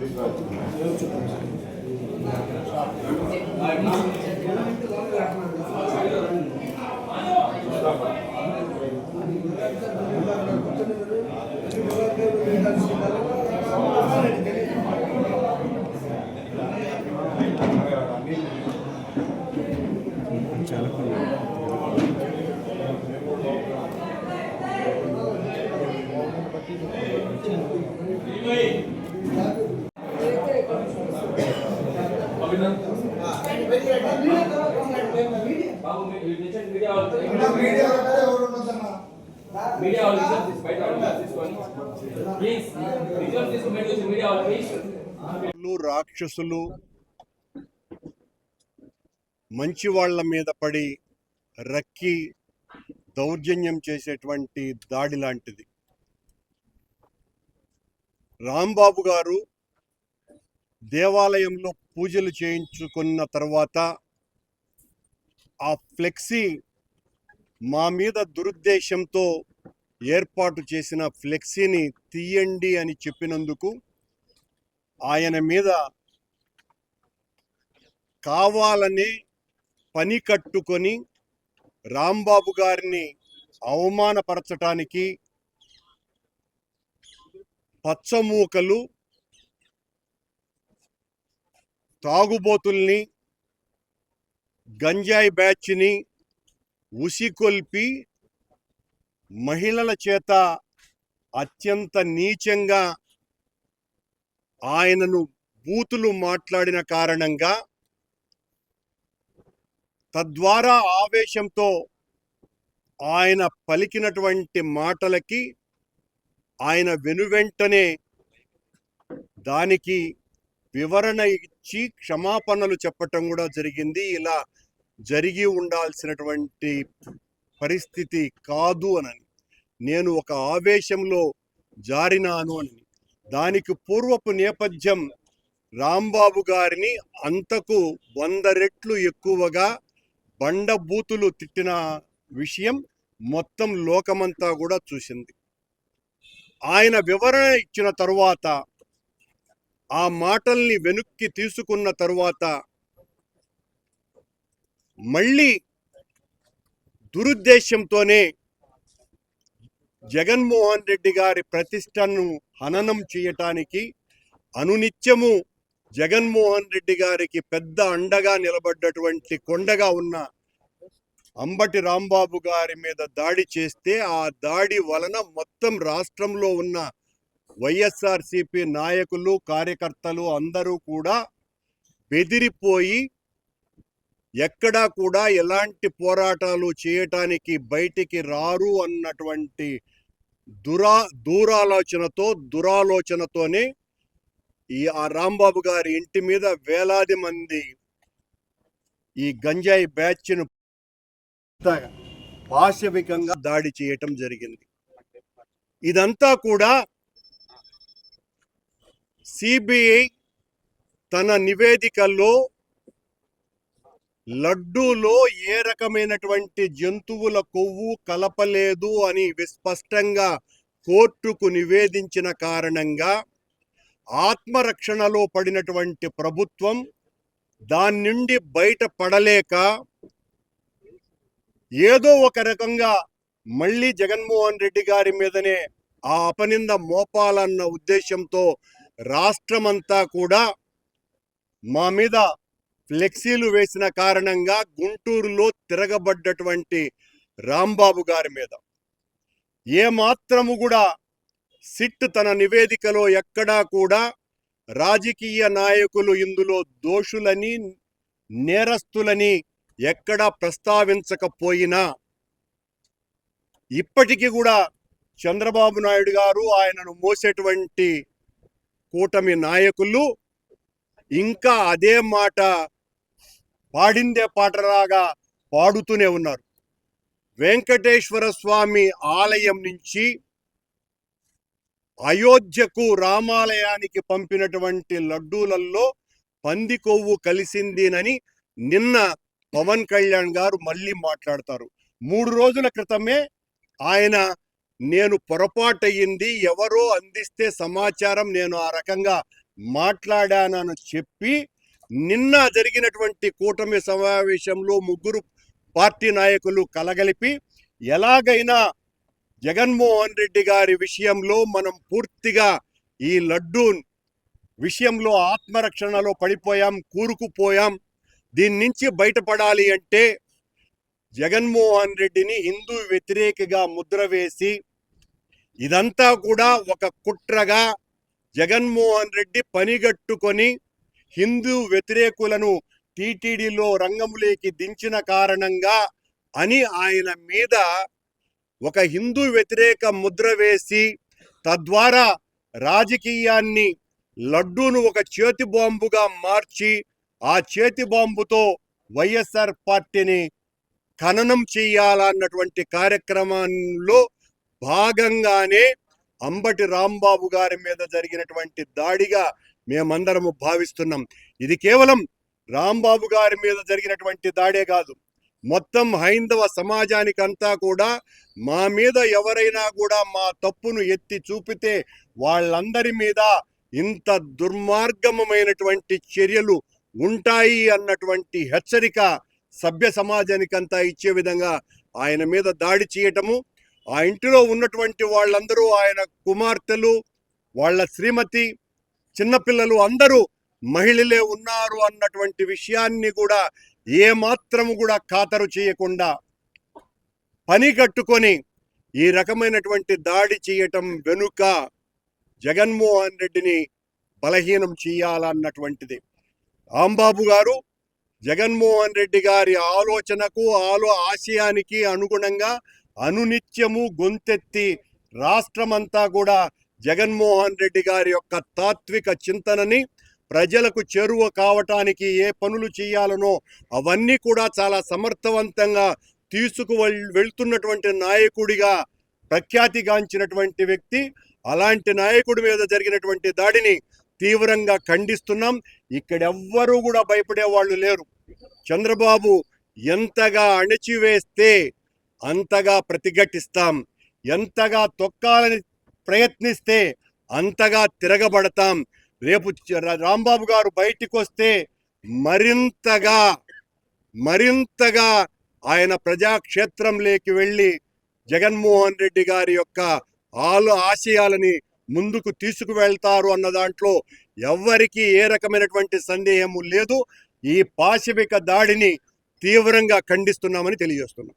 బాబు మీ- మీ నిల్చోండి, మీడియా వాళ్ళు మీడియా వాళ్ళు విజువల్స్ తీసి బయట వాళ్ళు విజువల్స్ తీసుకొని ప్లీజ్ విజువల్స్ తీసుకొని బయటకు వచ్చి మీడియా వాళ్ళు రాక్షసులు మంచి వాళ్ళ మీద పడి రక్కి దౌర్జన్యం చేసేటువంటి దాడి లాంటిది. రాంబాబు గారు దేవాలయంలో పూజలు చేయించుకున్న తర్వాత ఆ ఫ్లెక్సీ మా మీద దురుద్దేశంతో ఏర్పాటు చేసిన ఫ్లెక్సీని తీయండి అని చెప్పినందుకు ఆయన మీద కావాలని పని కట్టుకొని రాంబాబు గారిని అవమానపరచటానికి పచ్చమూకలు తాగుబోతుల్ని గంజాయి బ్యాచ్ని ఉసికొల్పి మహిళల చేత అత్యంత నీచంగా ఆయనను బూతులు మాట్లాడిన కారణంగా తద్వారా ఆవేశంతో ఆయన పలికినటువంటి మాటలకి ఆయన వెనువెంటనే దానికి వివరణ ఇచ్చి క్షమాపణలు చెప్పటం కూడా జరిగింది. ఇలా జరిగి ఉండాల్సినటువంటి పరిస్థితి కాదు అనని. నేను ఒక ఆవేశంలో జారినాను అని. దానికి పూర్వపు నేపథ్యం రాంబాబు గారిని అంతకు వంద రెట్లు ఎక్కువగా బండబూతులు తిట్టిన విషయం మొత్తం లోకమంతా కూడా చూసింది. ఆయన వివరణ ఇచ్చిన తరువాత ఆ మాటల్ని వెనుక్కి తీసుకున్న తరువాత మళ్ళీ దురుద్దేశంతోనే జగన్మోహన్ రెడ్డి గారి ప్రతిష్టను హననం చేయటానికి అనునిత్యము జగన్మోహన్ రెడ్డి గారికి పెద్ద అండగా నిలబడ్డటువంటి కొండగా ఉన్న అంబటి రాంబాబు గారి మీద దాడి చేస్తే ఆ దాడి వలన మొత్తం రాష్ట్రంలో ఉన్న వైఎస్ఆర్సిపి నాయకులు కార్యకర్తలు అందరూ కూడా బెదిరిపోయి ఎక్కడా కూడా ఎలాంటి పోరాటాలు చేయటానికి బయటికి రారు అన్నటువంటి దురా దూరాలోచనతో దురాలోచనతోనే ఈ ఆ రాంబాబు గారి ఇంటి మీద వేలాది మంది ఈ గంజాయి బ్యాచ్ను పాశవికంగా దాడి చేయటం జరిగింది. ఇదంతా కూడా సిబిఐ తన నివేదికల్లో లడ్డూలో ఏ రకమైనటువంటి జంతువుల కొవ్వు కలపలేదు అని విస్పష్టంగా కోర్టుకు నివేదించిన కారణంగా ఆత్మరక్షణలో పడినటువంటి ప్రభుత్వం దాని నుండి బయటపడలేక ఏదో ఒక రకంగా మళ్ళీ జగన్మోహన్ రెడ్డి గారి మీదనే ఆ అపనింద మోపాలన్న ఉద్దేశంతో రాష్ట్రమంతా కూడా మా మీద ఫ్లెక్సీలు వేసిన కారణంగా గుంటూరులో తిరగబడ్డటువంటి రాంబాబు గారి మీద. ఏ మాత్రము కూడా సిట్ తన నివేదికలో ఎక్కడా కూడా రాజకీయ నాయకులు ఇందులో దోషులని నేరస్తులని ఎక్కడా ప్రస్తావించకపోయినా ఇప్పటికీ కూడా చంద్రబాబు నాయుడు గారు ఆయనను మోసేటువంటి కూటమి నాయకులు ఇంకా అదే మాట పాడిందే పాటలాగా పాడుతూనే ఉన్నారు. వెంకటేశ్వర స్వామి ఆలయం నుంచి అయోధ్యకు రామాలయానికి పంపినటువంటి లడ్డూలలో పంది కొవ్వు కలిసిందినని నిన్న పవన్ కళ్యాణ్ గారు మళ్ళీ మాట్లాడతారు. మూడు రోజుల క్రితమే ఆయన నేను పొరపాటయ్యింది ఎవరో అందిస్తే సమాచారం నేను ఆ రకంగా మాట్లాడానని చెప్పి నిన్న జరిగినటువంటి కూటమి సమావేశంలో ముగ్గురు పార్టీ నాయకులు కలగలిపి ఎలాగైనా జగన్మోహన్ రెడ్డి గారి విషయంలో మనం పూర్తిగా ఈ లడ్డూ విషయంలో ఆత్మరక్షణలో పడిపోయాం కూరుకుపోయాం. దీని నుంచి బయటపడాలి అంటే జగన్మోహన్ రెడ్డిని హిందూ వ్యతిరేకగా ముద్ర వేసి ఇదంతా కూడా ఒక కుట్రగా జగన్మోహన్ రెడ్డి పనిగట్టుకొని హిందూ వ్యతిరేకులను టీటీడీలో రంగంలోకి దించిన కారణంగా అని ఆయన మీద ఒక హిందూ వ్యతిరేక ముద్ర వేసి తద్వారా రాజకీయాన్ని లడ్డూను ఒక చేతి బాంబుగా మార్చి ఆ చేతి బాంబుతో వైఎస్ఆర్ పార్టీని ఖననం చేయాలన్నటువంటి కార్యక్రమంలో భాగంగానే అంబటి రాంబాబు గారి మీద జరిగినటువంటి దాడిగా మేమందరము భావిస్తున్నాం. ఇది కేవలం రాంబాబు గారి మీద జరిగినటువంటి దాడే కాదు. మొత్తం హైందవ సమాజానికంతా కూడా మా మీద ఎవరైనా కూడా మా తప్పును ఎత్తి చూపితే వాళ్ళందరి మీద ఇంత దుర్మార్గమైనటువంటి చర్యలు ఉంటాయి అన్నటువంటి హెచ్చరిక సభ్య సమాజానికంతా ఇచ్చే విధంగా ఆయన మీద దాడి చేయటము ఆ ఇంటిలో ఉన్నటువంటి వాళ్ళందరూ ఆయన కుమార్తెలు వాళ్ళ శ్రీమతి చిన్నపిల్లలు అందరూ మహిళలే ఉన్నారు అన్నటువంటి విషయాన్ని కూడా ఏమాత్రము కూడా ఖాతరు చేయకుండా పని కట్టుకొని ఈ రకమైనటువంటి దాడి చేయటం వెనుక జగన్మోహన్ రెడ్డిని బలహీనం చేయాలన్నటువంటిది. రాంబాబు గారు జగన్మోహన్ రెడ్డి గారి ఆలోచనకు ఆలో ఆశయానికి అనుగుణంగా అనునిత్యము గొంతెత్తి రాష్ట్రమంతా కూడా జగన్మోహన్ రెడ్డి గారి యొక్క తాత్విక చింతనని ప్రజలకు చేరువ కావటానికి ఏ పనులు చేయాలనో అవన్నీ కూడా చాలా సమర్థవంతంగా తీసుకు వెళ్తున్నటువంటి నాయకుడిగా ప్రఖ్యాతిగాంచినటువంటి వ్యక్తి. అలాంటి నాయకుడి మీద జరిగినటువంటి దాడిని తీవ్రంగా ఖండిస్తున్నాం. ఇక్కడెవ్వరూ కూడా భయపడే వాళ్ళు లేరు. చంద్రబాబు ఎంతగా అణచివేస్తే అంతగా ప్రతిఘటిస్తాం. ఎంతగా తొక్కాలని ప్రయత్నిస్తే అంతగా తిరగబడతాం. రేపు రాంబాబు గారు బయటికి వస్తే మరింతగా మరింతగా ఆయన ప్రజాక్షేత్రంలోకి వెళ్ళి జగన్మోహన్ రెడ్డి గారి యొక్క ఆలో ఆశయాలని ముందుకు తీసుకువెళ్తారు అన్న దాంట్లో ఎవ్వరికీ ఏ రకమైనటువంటి సందేహము లేదు. ఈ పాశవిక దాడిని తీవ్రంగా ఖండిస్తున్నామని తెలియజేస్తున్నాం.